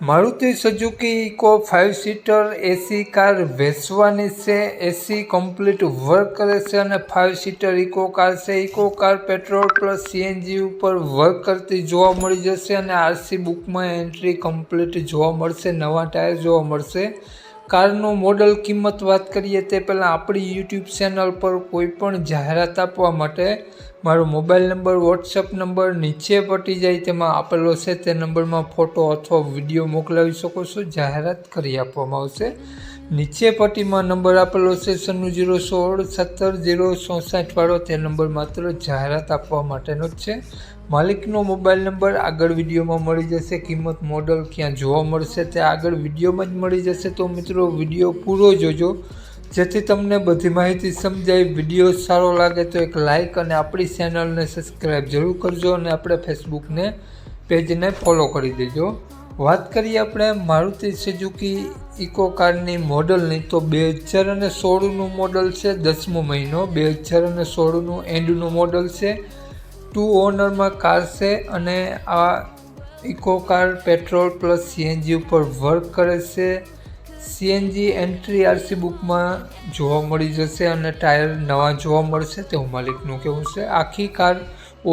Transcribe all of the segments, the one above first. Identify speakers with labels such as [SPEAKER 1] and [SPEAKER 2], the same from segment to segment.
[SPEAKER 1] Maruti Suzuki Eeco five seater AC car વેચવાની છે. AC complete work કરે છે અને ફાઇવ સીટર ઇકો કાર છે. Eeco car petrol plus CNG ઉપર વર્ક કરતી જોવા મળી જશે અને આરસી બુકમાં એન્ટ્રી કમ્પ્લીટ જોવા મળશે. નવા ટાયર જોવા મળશે. કારનું મોડલ કિંમત વાત કરીએ તે પહેલાં આપણી યુટ્યુબ ચેનલ પર કોઈ પણ જાહેરાત આપવા માટે મારો મોબાઈલ નંબર વોટ્સઅપ નંબર નીચે પટી જાય તેમાં આપેલો છે. તે નંબરમાં ફોટો અથવા વીડિયો મોકલાવી શકો છો. જાહેરાત કરી આપવામાં આવશે. નીચે પટ્ટીમાં નંબર આપેલો છે સન્નું જીરો સોળ સત્તર જીરો ચોસઠ વાળો. તે નંબર માત્ર જાહેરાત આપવા માટેનો જ છે. માલિકનો મોબાઈલ નંબર આગળ વિડીયોમાં મળી જશે. કિંમત મોડલ ક્યાં જોવા મળશે તે આગળ વિડીયોમાં જ મળી જશે. તો મિત્રો, વીડિયો પૂરો જોજો. જેથી તમને બધી માહિતી સમજાય, વીડિયો સારો લાગે તો એક લાઇક અને આપણી ચેનલને સબસ્ક્રાઈબ જરૂર કરજો અને આપણે ફેસબુકને પેજને ફોલો કરી દેજો. વાત કરીએ આપણે મારુતિ સુઝુકી ઇકો કારની મોડલની, તો બે હજાર અને સોળનું મોડલ છે, દસમો મહિનો, બે હજાર અને સોળનું એન્ડનું મોડલ છે, ટુ ઓનરમાં કાર છે અને આ Eeco car petrol plus CNG ઉપર વર્ક કરે છે. સીએનજી એન્ટ્રી આરસી બુકમાં જોવા મળી જશે અને ટાયર નવા જોવા મળશે, તેવું માલિકનું કહેવું છે. આખી કાર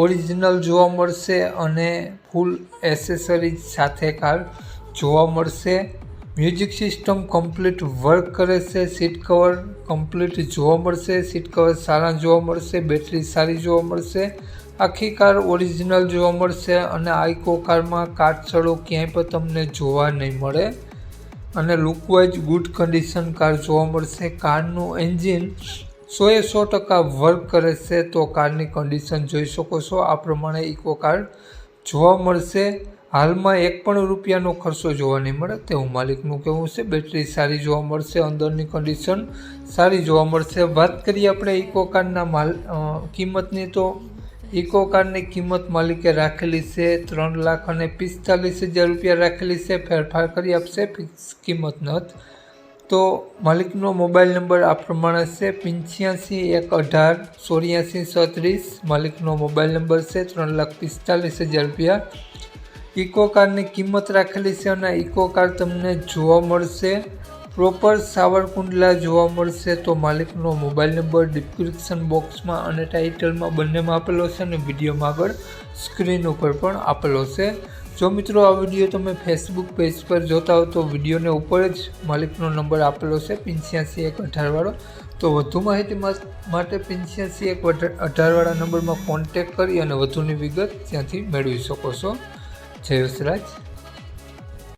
[SPEAKER 1] ઓરિજિનલ જોવા મળશે અને ફૂલ એસેસરીઝ સાથે કાર જોવા મળશે. મ્યુઝિક સિસ્ટમ કમ્પ્લીટ વર્ક કરે છે, સીટ કવર કમ્પ્લીટ જોવા મળશે, સીટ કવર સારા જોવા મળશે, બેટરી સારી જોવા મળશે. આખી કાર ઓરિજિનલ જોવા મળશે અને આઈકો કારમાં કાટછડો ક્યાંય પણ તમને જોવા નહીં મળે. અને લુકવાઇઝ ગુડ કન્ડિશન કાર જોવા મળશે. કારનું એન્જિન સોએ સો ટકા વર્ક કરે છે તો કારની કન્ડિશન જોઈ શકો છો. આ પ્રમાણે ઇકો કાર જોવા મળશે. હાલમાં એક પણ રૂપિયાનો ખર્ચો જોવા નહીં મળે તેવું માલિકનું કહેવું છે. બેટરી સારી જોવા મળશે, અંદરની કન્ડિશન સારી જોવા મળશે. વાત કરીએ આપણે ઇકો કારના માલ કિંમતની તો ઇકો કારની કિંમત માલિકે રાખેલી છે ત્રણ લાખ અને પિસ્તાલીસ હજાર રૂપિયા રાખેલી છે. ફેરફાર કરી આપશે, ફિક્સ કિંમત નથ તો માલિકનો મોબાઈલ નંબર આ પ્રમાણે છે પંચ્યાસી એક અઢાર ચોર્યાસી છત્રીસ. માલિકનો મોબાઈલ નંબર છે ત્રણ લાખ પિસ્તાલીસ હજાર રૂપિયા. ઇકો કારની કિંમત રાખેલી છે અને ઇકો કાર તમને જોવા મળશે. પ્રોપર સાવરકુંડલા જોવા મળશે તો માલિકનો મોબાઈલ નંબર ડિસ્ક્રિપ્શન બોક્સમાં અને ટાઇટલમાં બંનેમાં આપેલો છે અને વિડીયોમાં આગળ સ્ક્રીન ઉપર પણ આપેલો છે. જો મિત્રો આ વીડિયો તમે ફેસબુક પેજ પર જોતા હો તો વિડીયોને ઉપર જ માલિકનો નંબર આપેલો છે, પંચ્યાસી એક અઢારવાળો તો વધુ માહિતી માટે પિન્સિયાસી એક અઢારવાળા નંબરમાં કોન્ટેક કરી અને વધુની વિગત ત્યાંથી મેળવી શકો છો. જય